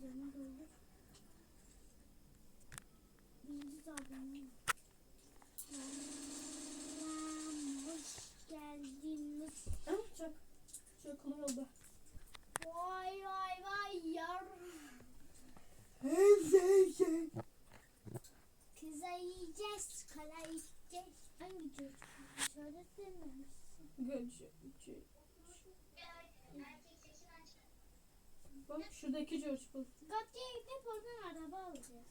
Cama doldur. Birinci tablonun. Hoş geldiniz. Vay vay vay yar. Kıza yiyeceğiz, kara yiyeceğiz. Hangi çocuk? Şöyle. Görüşürüz. Bak şuradaki George Bull. Gazeteye gidip oradan araba alacağız.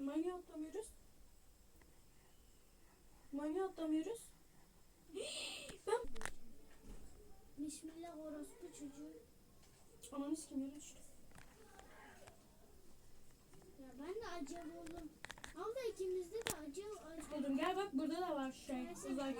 Manya atlamıyoruz. Manya atlamıyoruz. ben Bismillah orospu çocuğu. ananı sikim yere düştü. Ya ben de acı buldum. Burada da var şey uzay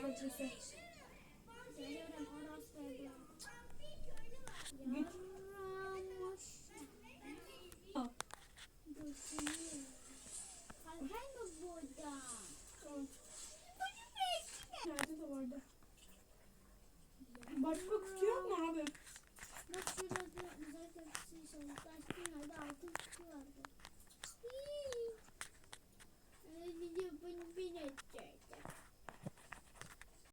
vardı. Başka kutu yok mu abi?